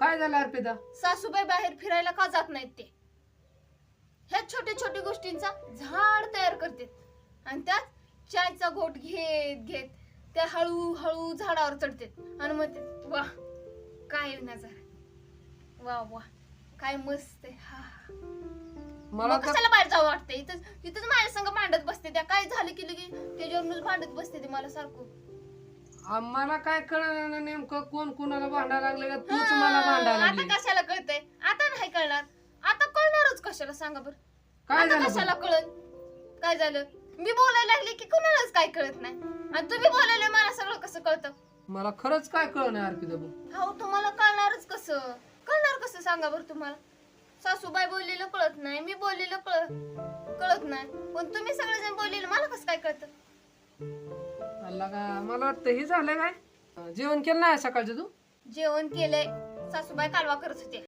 काय झालं अर्पिता? सासूबाई बाहेर फिरायला का जात नाहीत ते? ह्या छोट्या छोट्या गोष्टींचा झाड तयार करते आणि त्यात चायचा घोट घेत घेत त्या हळूहळू झाडावर चढते आणि मग ते वा काय नजारा वा वा काय मस्त आहे. हा मला मग तर कशाला बाहेर जावं वाटतंय? इथं इथंच माझ्या संग भांडत बसते त्या. काय झालं की लगे त्याच्यावर भांडत बसते ते मला सारखं. आम्हाला काय कळलं नेमकं कोण कोणाला भांडायला लागले का? तूच मला भांडायला आता लागली. कशाला कळतंय? आता नाही कळणार. आता कळणारच कशाला सांगा बरं. काय आता झालं कशाला कळत काय झालं? मी बोलायला लागले की कुणालाच काय कळत नाही. आणि तुम्ही बोलायला मला सगळं कसं कळतं? मला खरंच काय कळ नाही अर्पिता बघ हो तुम्हाला कळणारच कसं? कळणार कसं सांगा बरं तुम्हाला? सासूबाई बोललेलं कळत नाही मी बोललेलं कळत कळत नाही. पण तुम्ही सगळेजण बोललेलं मला कसं काय कळतं? अल्ला का? मला वाटतं हे झालं काय? जेवण केलं नाही सकाळचं तू? जेवण केलंय. सासूबाई कालवा करत होते